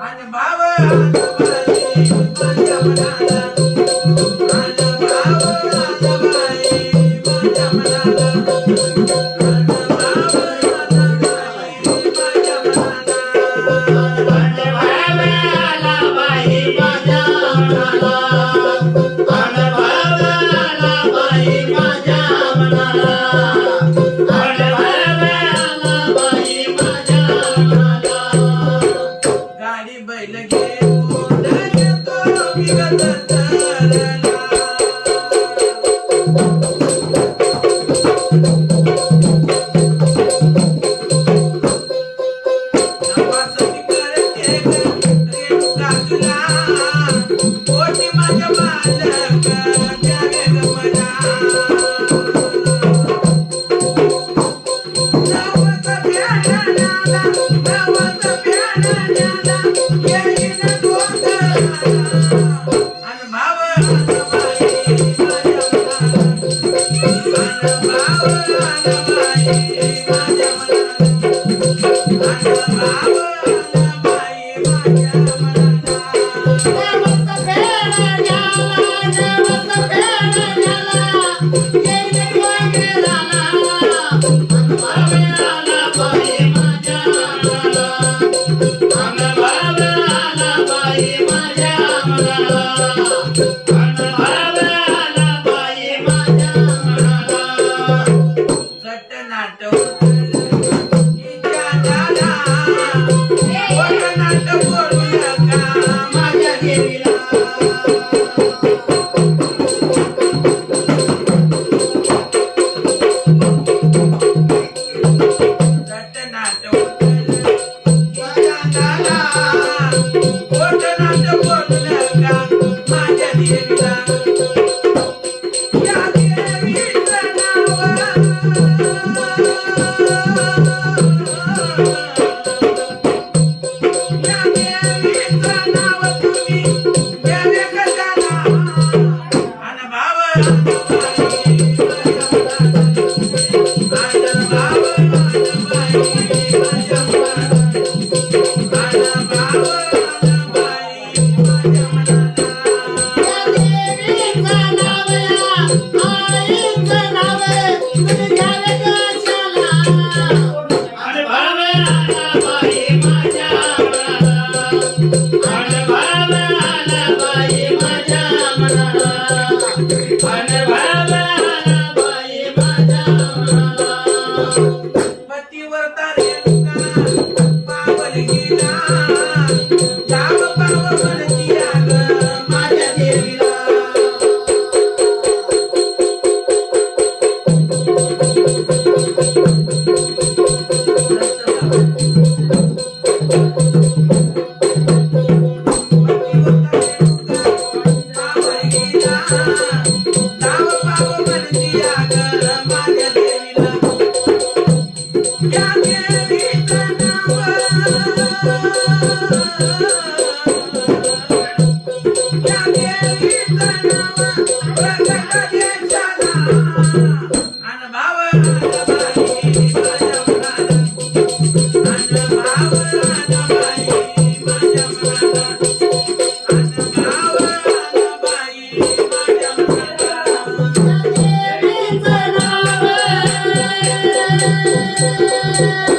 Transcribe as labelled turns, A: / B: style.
A: आणि बाबा Ayamala. Thank you.
B: Thank you. Thank you.